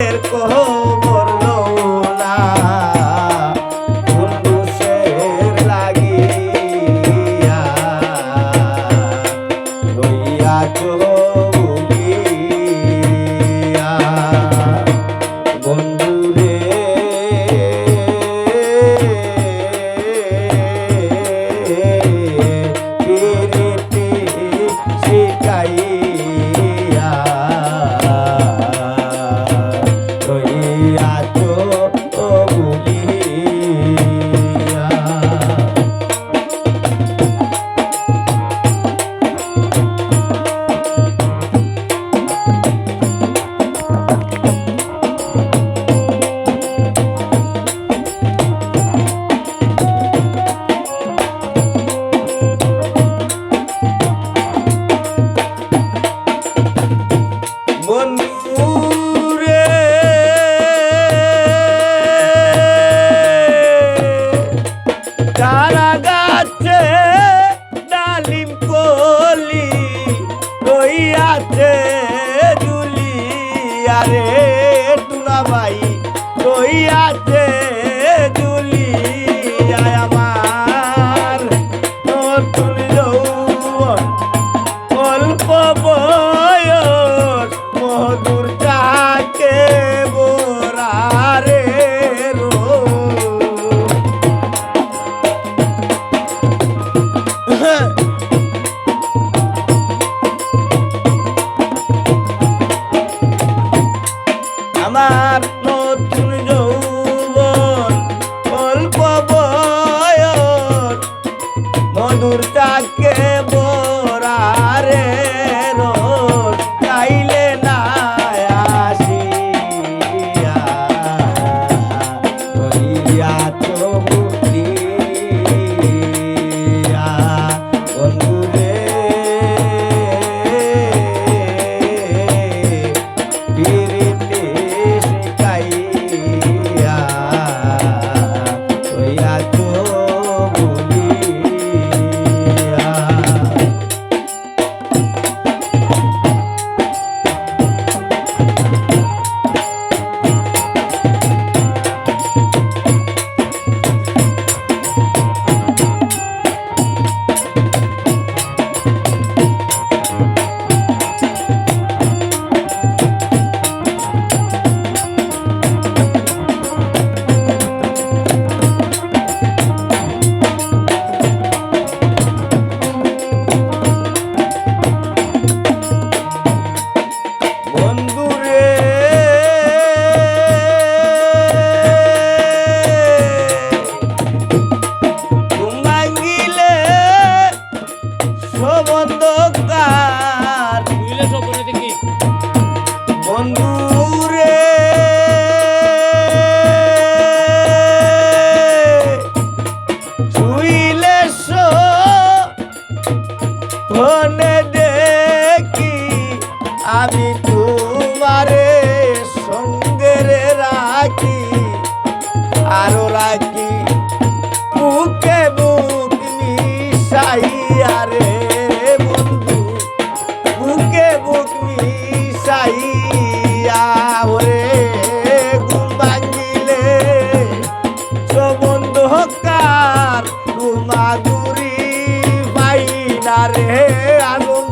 কহব স্বপ্নে দেখি আমি তোমারে সঙ্গে রাখি আরও রাখি বুকে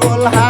পাগল হা